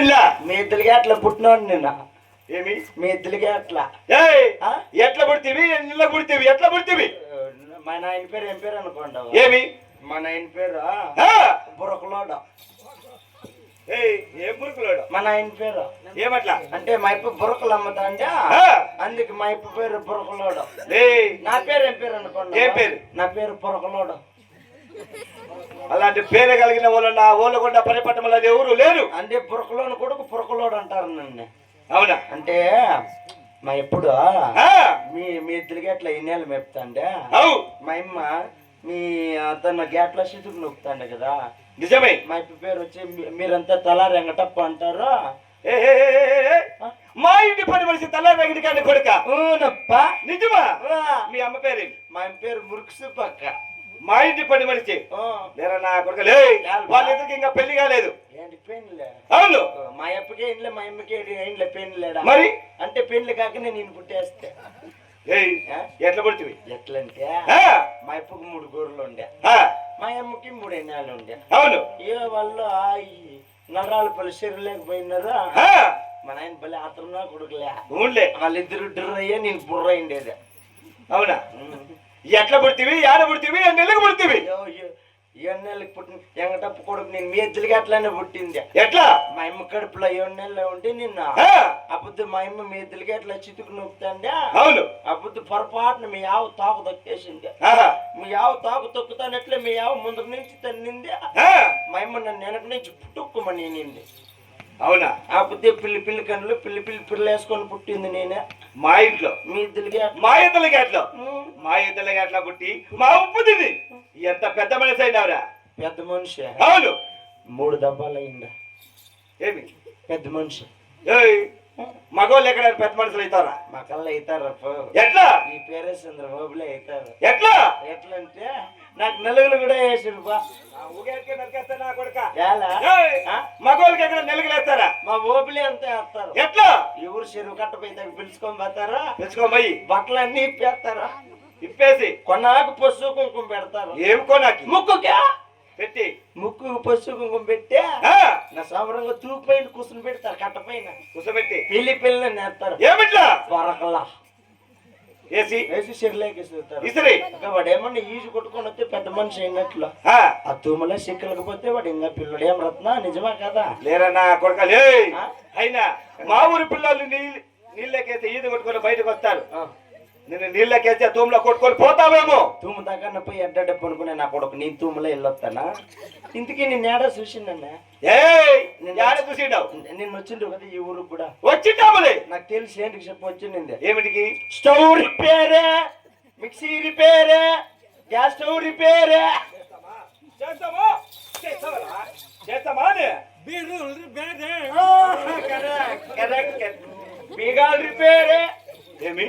పుట్టిల్లా మీ ఇద్దరికి అట్లా పుట్టినోడు నిన్న? ఏమి? మీ ఇద్దరికి అట్లా? ఎట్లా పుడితివి నిల్ల పుడితివి ఎట్లా పుడితివి మా నాయన పేరు ఏం పేరు అనుకోండి ఏమి? మా నాయన పేరు? బురకలోడ. ఏయ్ ఏం పురుకులోడు మా నాయన పేరు. ఏమట్లా? అంటే మా ఇప్ప బురకలు అమ్ముతా అంటే? అందుకు మా ఇప్ప పేరు బురకలోడు. నా పేరు ఏం పేరు అనుకోండి ఏం పేరు? నా పేరు బురకలోడు. అలాంటి పేరు కలిగిన వాళ్ళు నా ఓలగొండ పరిపట్టణంలో ఎవరు లేరు. అంటే బురకలోని కొడుకు బురకలోడు అంటారు నన్ను. అవునా? అంటే మా ఎప్పుడు? మీ మీ అట్లా ఇన్నేళ్ళు మేపుతాండే. మా అమ్మ మీ అతను గేట్ల సితుకు నొక్కుతాండే కదా. నిజమే. మా పేరు వచ్చి మీరంతా తలా రెంగటప్ప అంటారు. మా ఇంటి పని మనిషి తల వెంకటి కానీ కొడుక నిజమా. మీ అమ్మ పేరు మా అమ్మ పేరు మురుకుసు పక్క మా ఇంటి పని మనిషి. లేరా నా వాళ్ళిద్దరికి ఇంకా పెళ్ళి కాలేదు. అవును. మా అప్పకే ఇంట్లో మా అమ్మకే ఇంట్లో పెయిన్లేడా మరి? అంటే పెయిన్లు కాకనే నేను పుట్టేస్తే? ఎట్లా పుడితివి ఎట్లంటే? మా అప్పకు మూడు గొర్రెలు ఉండే. మా అమ్మకి మూడు ఎన్నాళ్ళు ఉండే. అవును. ఏ వాళ్ళు నరాలు పలు చెరువు లేకపోయినారు ఆ, మా నాయన బలి ఆత్రంగా కొడుకులే. వాళ్ళిద్దరు డ్ర అయ్యే నేను బుర్ర అయిండేది. అవునా? ఎట్లా పుడితివి? ఆడ పుడితివి? నెలకు పుడితివి? ఏడు నెలలకు పుట్టిన ఎంగటప్పు కొడుకు నేను మీ ఇద్దరికి అట్లానే పుట్టింది. ఎట్లా? మా అమ్మ కడుపులో ఏడు నెలలు ఉంటే నిన్న ఆ, అప్పుడు మా అమ్మ మీ ఇద్దరికి అట్లా చితుకు నొక్కుతాండే అవును. అప్పుడు పొరపాటున మీ ఆవు తాకు తొక్కేసింది. మీ ఆవు తాకు తొక్కుతానట్లే మీ ఆవు ముందు నుంచి తన్నింది? ఆ, మా అమ్మ నన్ను వెనక నుంచి పుట్టుక్కుమని నింది అవునా? అప్పుడు పిల్లి పిల్లి కన్నులు పిల్లి పిల్లి పిల్ల వేసుకొని పుట్టింది నేనే. మా ఇంట్లో. మీ ఇద్దరికి మా ఇద్దరికి అట్లా మా ఇద్దరికి అట్లా పుట్టి? మా ఉప్పు తిని. ఎంత పెద్ద మనిషి అయినావురా? పెద్ద మనిషి. అవును. మూడు దెబ్బలు అయిందా ఏమి? పెద్ద మనిషి. ఏయ్ మగోళ్ళు ఎక్కడ పెద్ద మనుషులు అవుతారా? మా కళ్ళ అవుతారు ఎట్లా? ఈ పేరే చంద్రబాబులే అవుతారు. ఎట్లా? ఎట్లా అంటే నాకు నలుగురు కూడా వేసారు? మగోళ్ళకి ఎక్కడ నెలగలేస్తారా మా ఓపిలే అంతే వేస్తారు. ఎట్లా? ఎవరు చెరువు కట్టపోయి పిలుచుకొని పోతారా? తెచ్చుకోమయ్యి బట్టలు అన్ని ఇప్పేస్తారా. ఇప్పేసి కొన్నాకు పసుపు కుంకుమ పెడతారు ఏం కొనాకి ముక్కుకే? పెట్టి. ముక్కు పసుపు కుంకుమ పెట్టి? ఆ, నా సమరంగా తూపు పైన కూర్చుని పెడతారు కట్ట పైన. కూర్చోబెట్టి పిల్లి పిల్లని నేస్తారు. ఏమిట్లా? కొరకలా వేసి వేసి చెరువులోకి ఇస్తారు ఇసిరి. వాడు ఏమన్నా ఈజు కొట్టుకొని వస్తే పెద్ద మనిషి అయినట్లు. ఆ, తూములో సిక్కలకపోతే వాడు ఇంకా పిల్లడు. ఏం రత్న? నిజమా కదా? లేరా నా కొడుక లే ఆ? అయినా మా ఊరి పిల్లలు నీళ్ళు నీళ్ళకేస్తే ఈత కొట్టుకొని బయటకు వస్తారు. ఆ, నేను నీళ్ళకేస్తే తూములో కొట్టుకొని పోతావేమో తూము దాకా పోయి ఎడ్డ అనుకునే నా కొడుకు నేను తూములో వెళ్ళొస్తానా ఇంతకీ నేను ఏడా చూసిందన్నా ఏయ్ యాడ చూసిండావు నేను వచ్చిండు కదా ఈ ఊరికి కూడా వచ్చింటాములే నాకు తెలిసి ఏంటికి చెప్పి వచ్చింది ఏమిటికి స్టవ్ రిపేరే మిక్సీ రిపేరే గ్యాస్ స్టవ్ రిపేరే చేస్తామా చేస్తావా చేస్తామా బీగాల్ రిపేరే ఏమి చక్రీలు రిపేరు పోతామా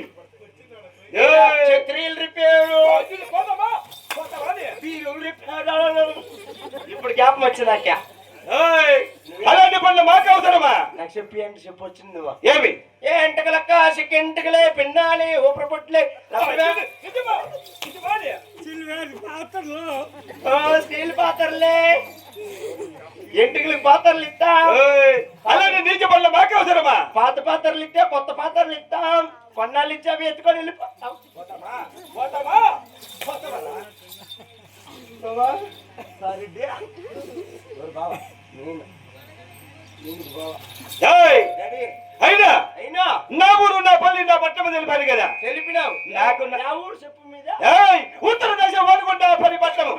బీరులు రిపేరు. ఇప్పుడు జ్ఞాపం వచ్చిందాక? అలాంటి పనులు మాకు అవసరమా? నాకు చెప్పి ఏంటి చెప్పు వచ్చింది నువ్వు. ఏమి? ఏ ఎంటకల కాసికి ఎంటకలే పిండాలి ఊపిరి పుట్లే? స్టీల్ పాత్రలే. ఎంటుకలకి పాత్రలు ఇస్తాం ఏయ్, అలాంటి నీచ పనులు మాకు అవసరమా? పాత పాత్రలు ఇస్తే కొత్త పాత్రలు ఇస్తాం కొన్నాళ్ళు ఇచ్చి అవి ఎత్తుకొని వెళ్ళిపోతాం పోతామా పోతామా పోతామా సారీ బావా? అయినా? అయినా? నా ఊరు నా పల్లి నా పట్టణం తెలిపాను కదా. తెలిపినావు. నాకు నా- ఊరు చెప్పు మీద. ఏయ్! ఉత్తరదేశం ఓలుగొండ పరిపట్టణం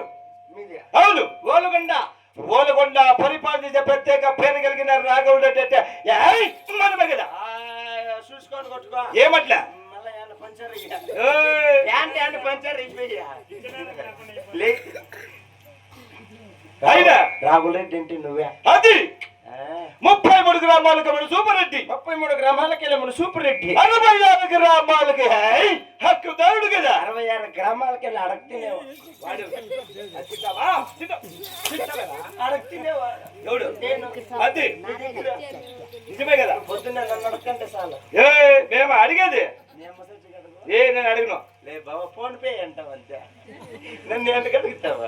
అవును. ఓలుగొండ. ఓలుగొండ పరిపాలించే ప్రత్యేక పేరు కలిగిన రాఘవుడు అంటే మనమే కదా. చూసుకొని కొట్టుకో. ఏమట్లా? మళ్ళా ఏమన్నా పంచర్ అయ్యా ఏయ్, యాంటి యాంటి పంచర్ అయిపోయా లే. అయినా. రాహుల్ రెడ్డి ఏంటి నువ్వే. అది. ముప్పై మూడు గ్రామాలకు మన సూపర్ రెడ్డి ముప్పై మూడు గ్రామాలకి మన సూపర్ రెడ్డి అరవై ఆరు గ్రామాలకి హై, హక్కుదారుడు కదా. అరవై ఆరు గ్రామాలకి అడగతినేవా నేను. అది నిజమే కదా. పొద్దున్న నన్ను అడగంటే చాలు ఏ మేము అడిగేది. ఏ నేను అడిగిన. లే బాబా ఫోన్ పే అంటావు అంతే. నన్ను ఎందుకు అడుగుతావా?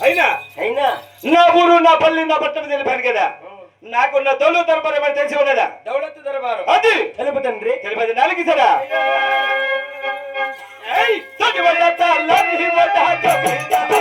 అయినా? అయినా? నా ఊరు నా పల్లి నా పట్టణం తెలిపాను కదా. నాకున్న దొల్లు దర్బారు ఏమైనా తెలిసి ఉన్నదా? దౌలత్ దర్బారు. అది! తెలుపు తండ్రి. తెలిపది నాలుగు సరా ఏయ్! తోటి వల్ల తాళ్ళని వడ్డ డాడీ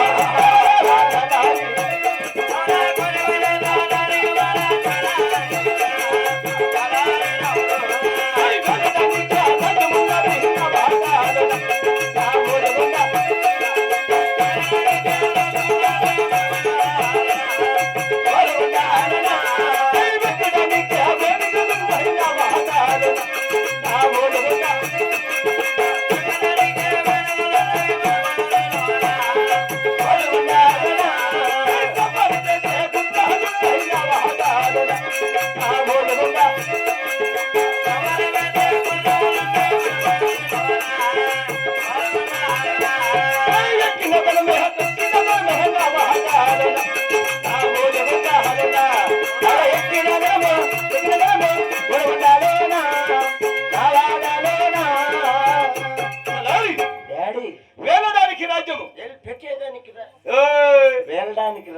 వేలడానికి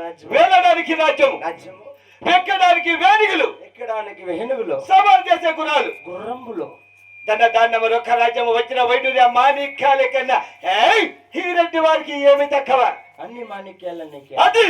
రాజ్యం రాజ్యము. పెక్కడానికి వేదికలు ఎక్కడానికి వెనుగులో సవాల్ చేసే గుణాలు గుర్రంబులో తన దాన్నము రొక్క రాజ్యము వచ్చిన వైడూర్య మాణిక్యాల కన్నా! ఈ రెడ్డి వారికి ఏమి తక్కువ? అన్ని మాణిక్యాలన్నీ అది.